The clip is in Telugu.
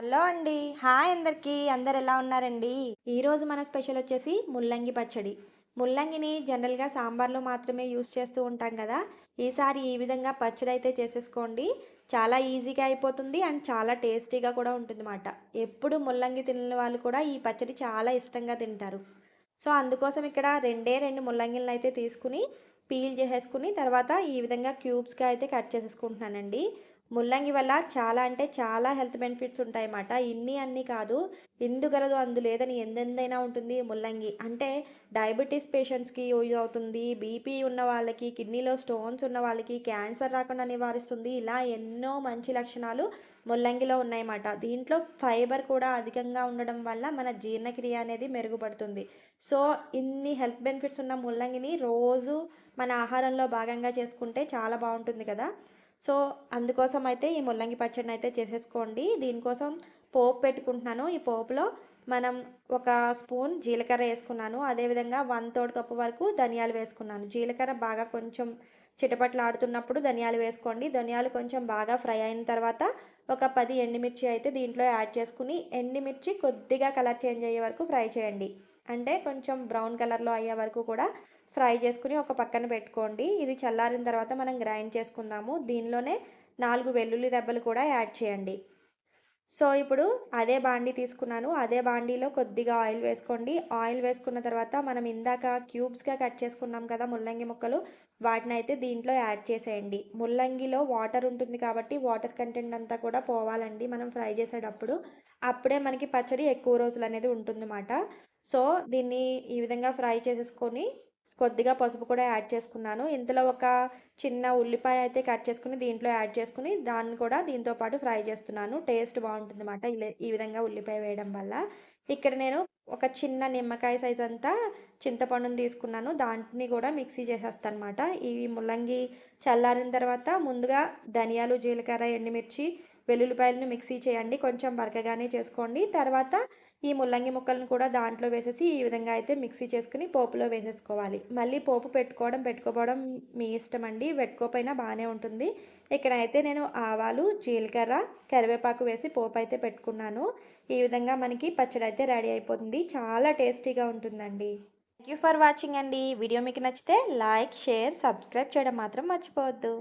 హలో అండి. హాయ్ అందరికీ. అందరు ఎలా ఉన్నారండి? ఈరోజు మన స్పెషల్ వచ్చేసి ముల్లంగి పచ్చడి. ముల్లంగిని జనరల్గా సాంబార్లో మాత్రమే యూస్ చేస్తూ ఉంటాం కదా. ఈసారి ఈ విధంగా పచ్చడి అయితే చేసేసుకోండి. చాలా ఈజీగా అయిపోతుంది అండ్ చాలా టేస్టీగా కూడా ఉంటుంది అన్నమాట ఎప్పుడు ముల్లంగి తినని వాళ్ళు కూడా ఈ పచ్చడి చాలా ఇష్టంగా తింటారు. సో అందుకోసం ఇక్కడ రెండే రెండు ముల్లంగిలను అయితే తీసుకుని పీల్ చేసేసుకుని తర్వాత ఈ విధంగా క్యూబ్స్గా అయితే కట్ చేసేసుకుంటున్నానండి. ముల్లంగి వల్ల చాలా అంటే చాలా హెల్త్ బెనిఫిట్స్ ఉంటాయన్నమాట. ఇన్ని అన్ని కాదు ఎందుగలదు అందు లేదని ఎందెందైనా ఉంటుంది ముల్లంగి. అంటే డయాబెటీస్ పేషెంట్స్కి యూజ్ అవుతుంది బీపీ ఉన్న వాళ్ళకి కిడ్నీలో స్టోన్స్ ఉన్న వాళ్ళకి క్యాన్సర్ రాకుండా నివారిస్తుంది. ఇలా ఎన్నో మంచి లక్షణాలు ముల్లంగిలో ఉన్నాయన్నమాట. దీంట్లో ఫైబర్ కూడా అధికంగా ఉండడం వల్ల మన జీర్ణక్రియ అనేది మెరుగుపడుతుంది. సో ఇన్ని హెల్త్ బెనిఫిట్స్ ఉన్న ముల్లంగిని రోజు మన ఆహారంలో భాగంగా చేసుకుంటే చాలా బాగుంటుంది కదా. సో అందుకోసం అయితే ఈ ముల్లంగి పచ్చడిని అయితే చేసేసుకోండి. దీనికోసం పోపు పెట్టుకుంటున్నాను. ఈ పోపులో మనం ఒక స్పూన్ జీలకర్ర వేసుకున్నాను. అదేవిధంగా వన్ థర్డ్ కప్పు వరకు ధనియాలు వేసుకున్నాను. జీలకర్ర బాగా కొంచెం చిటపట్లు ఆడుతున్నప్పుడు ధనియాలు వేసుకోండి. ధనియాలు కొంచెం బాగా ఫ్రై అయిన తర్వాత ఒక పది ఎండుమిర్చి అయితే దీంట్లో యాడ్ చేసుకుని ఎండుమిర్చి కొద్దిగా కలర్ చేంజ్ అయ్యే వరకు ఫ్రై చేయండి. అంటే కొంచెం బ్రౌన్ కలర్లో అయ్యే వరకు కూడా ఫ్రై చేసుకుని ఒక పక్కన పెట్టుకోండి. ఇది చల్లారిన తర్వాత మనం గ్రైండ్ చేసుకుందాము. దీనిలోనే నాలుగు వెల్లుల్లి దెబ్బలు కూడా యాడ్ చేయండి. సో ఇప్పుడు అదే బాండీ తీసుకున్నాను. అదే బాండీలో కొద్దిగా ఆయిల్ వేసుకోండి. ఆయిల్ వేసుకున్న తర్వాత మనం ఇందాక క్యూబ్స్గా కట్ చేసుకున్నాం కదా ముల్లంగి ముక్కలు వాటిని అయితే దీంట్లో యాడ్ చేసేయండి. ముల్లంగిలో వాటర్ ఉంటుంది కాబట్టి వాటర్ కంటెంట్ అంతా కూడా పోవాలండి మనం ఫ్రై చేసేటప్పుడు. అప్పుడే మనకి పచ్చడి ఎక్కువ రోజులు అనేది ఉంటుందన్నమాట. సో దీన్ని ఈ విధంగా ఫ్రై చేసేసుకొని కొద్దిగా పసుపు కూడా యాడ్ చేసుకున్నాను. ఇందులో ఒక చిన్న ఉల్లిపాయ అయితే కట్ చేసుకుని దీంట్లో యాడ్ చేసుకుని దాన్ని కూడా దీంతో పాటు ఫ్రై చేస్తున్నాను. టేస్ట్ బాగుంటుంది అన్నమాట ఈ విధంగా ఉల్లిపాయ వేయడం వల్ల. ఇక్కడ నేను ఒక చిన్న నిమ్మకాయ సైజ్ అంతా చింతపండుని తీసుకున్నాను. దాంట్ని కూడా మిక్సీ చేసేస్తాను అనమాట ఇవి ముల్లంగి చల్లారిన తర్వాత ముందుగా ధనియాలు జీలకర్ర ఎండుమిర్చి వెల్లుల్లిపాయలను మిక్సీ చేయండి. కొంచెం బరకగానే చేసుకోండి. తర్వాత ఈ ముల్లంగి ముక్కలను కూడా దాంట్లో వేసేసి ఈ విధంగా అయితే మిక్సీ చేసుకుని పోపులో వేసేసుకోవాలి. మళ్ళీ పోపు పెట్టుకోవడం పెట్టుకోవడం మీ ఇష్టం అండి. పెట్టుకోపోయినా బాగానే ఉంటుంది. ఇక్కడ అయితే నేను ఆవాలు జీలకర్ర కరివేపాకు వేసి పోపు అయితే పెట్టుకున్నాను. ఈ విధంగా మనకి పచ్చడి అయితే రెడీ అయిపోతుంది. చాలా టేస్టీగా ఉంటుందండి. థ్యాంక్ యూ ఫర్ వాచింగ్ అండి. వీడియో మీకు నచ్చితే లైక్ షేర్ సబ్స్క్రైబ్ చేయడం మాత్రం మర్చిపోవద్దు.